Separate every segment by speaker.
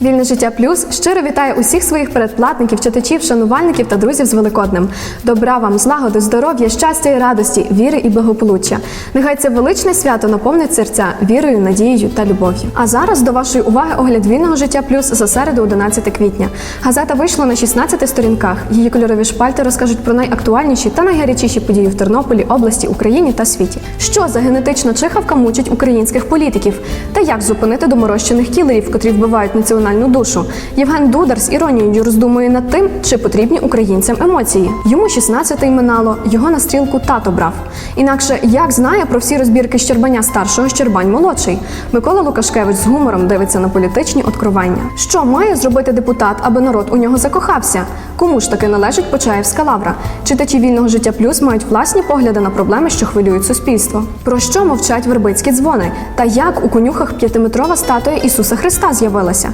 Speaker 1: Diline життя плюс щиро вітає усіх своїх передплатників, читачів, шанувальників та друзів з Великоднем. Добра вам, злагоди, здоров'я, щастя і радості, віри і благополуччя. Нехай це величне свято наповнить серця вірою, надією та любов'ю. А зараз до вашої уваги огляд вільного життя плюс за середу 11 квітня. Газета вийшла на 16 сторінках. Її кольорові шпальти розкажуть про найактуальніші та найгарячіші події в Тернополі, області, Україні та світі. Що за генетична чихавка мучить українських політиків, та як зупинити доморощених кілерів, котрі вбивають національну душу. Євген Дудар з іронією роздумує над тим, чи потрібні українцям емоції. Йому 16-й минало, його на стрілку тато брав. Інакше як знає про всі розбірки Щербаня старшого, Щербань молодший. Микола Лукашкевич з гумором дивиться на політичні откровення. Що має зробити депутат, аби народ у нього закохався? Кому ж таки належить Почаївська лавра? Читачі вільного життя плюс мають власні погляди на проблеми, що хвилюють суспільство. Про що мовчать вербицькі дзвони? Та як у конюхах п'ятиметрова статуя Ісуса Христа з'явилася?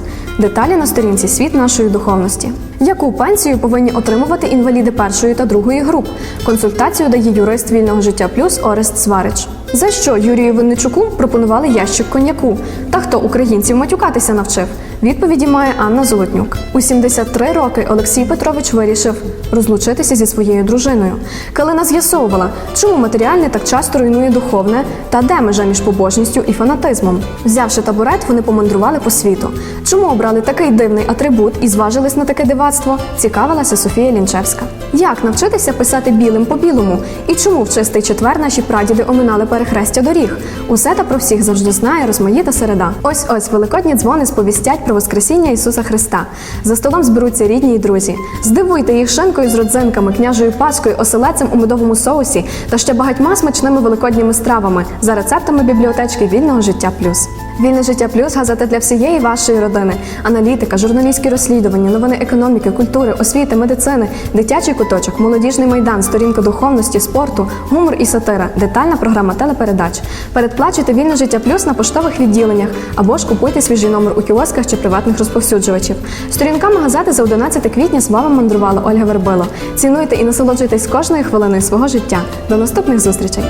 Speaker 1: Деталі на сторінці світ нашої духовності. Яку пенсію повинні отримувати інваліди першої та другої груп? Консультацію дає юрист вільного життя плюс Орест Сварич. За що Юрію Винничуку пропонували ящик коньяку? Та хто українців матюкатися навчив? Відповіді має Анна Золотнюк. У 73 роки Олексій Петрович вирішив розлучитися зі своєю дружиною. Калина з'ясовувала, чому матеріальне так часто руйнує духовне та де межа між побожністю і фанатизмом. Взявши табурет, вони помандрували по світу. Чому обрали такий дивний атрибут і зважились на таке дивацтво? Цікавилася Софія Лінчевська. Як навчитися писати білим по білому? І чому в чистий четвер наші прадіди оминали перехрестя доріг? Усе та про всіх завжди знає розмаїта середа. Ось ось великодні дзвони сповістять про Воскресіння Ісуса Христа. За столом зберуться рідні й друзі. Здивуйте їх шинкою з родзинками, княжою паскою, оселецем у медовому соусі та ще багатьма смачними великодніми стравами за рецептами бібліотечки вільного життя плюс. Вільне життя плюс газета для всієї вашої родини. Аналітика, журналістські розслідування, новини економіки, культури, освіти, медицини, дитячий куточок, молодіжний майдан, сторінка духовності, спорту, гумор і сатира, детальна програма телепередач. Передплачуйте вільне життя плюс на поштових відділеннях або ж купуйте свіжий номер у кіосках чи приватних розповсюджувачів. Сторінками газети за 11 квітня з вами мандрувала Ольга Вербило. Цінуйте і насолоджуйтесь кожною хвилиною свого життя. До наступних зустрічей!